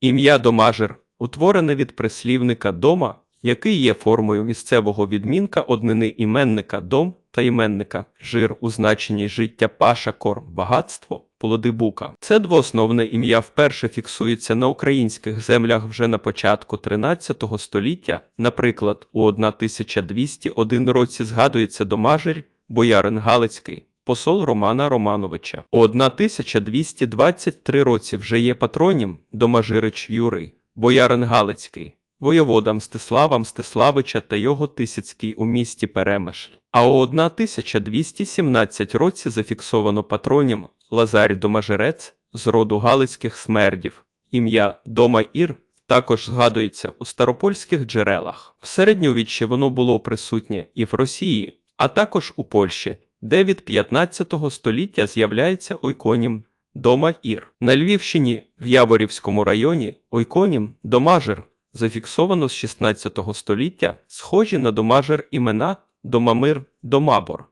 Ім'я Домажир утворене від прислівника дома, який є формою місцевого відмінка однини іменника дом та іменника жир у значенні життя паша корм багатство. Плоди бука. Це двоосновне ім'я вперше фіксується на українських землях вже на початку 13 століття. Наприклад, у 1201 році згадується Домажир, боярин Галицький, посол Романа Романовича. У 1223 році вже є патронім Домажирич Юрий, боярин Галицький, воєвода Мстислава Мстиславича та його Тисяцький у місті Перемиш. А у 1217 році зафіксовано патронім Лазарь Домажирець з роду Галицьких смердів. Ім'я Дома Ір також згадується у старопольських джерелах. В середньовіччі воно було присутнє і в Росії, а також у Польщі, де від 15 століття з'являється ойконім Дома Ір. На Львівщині, в Яворівському районі, ойконім Домажир зафіксовано з 16 століття, схожі на Домажир імена Домамир, Домабор.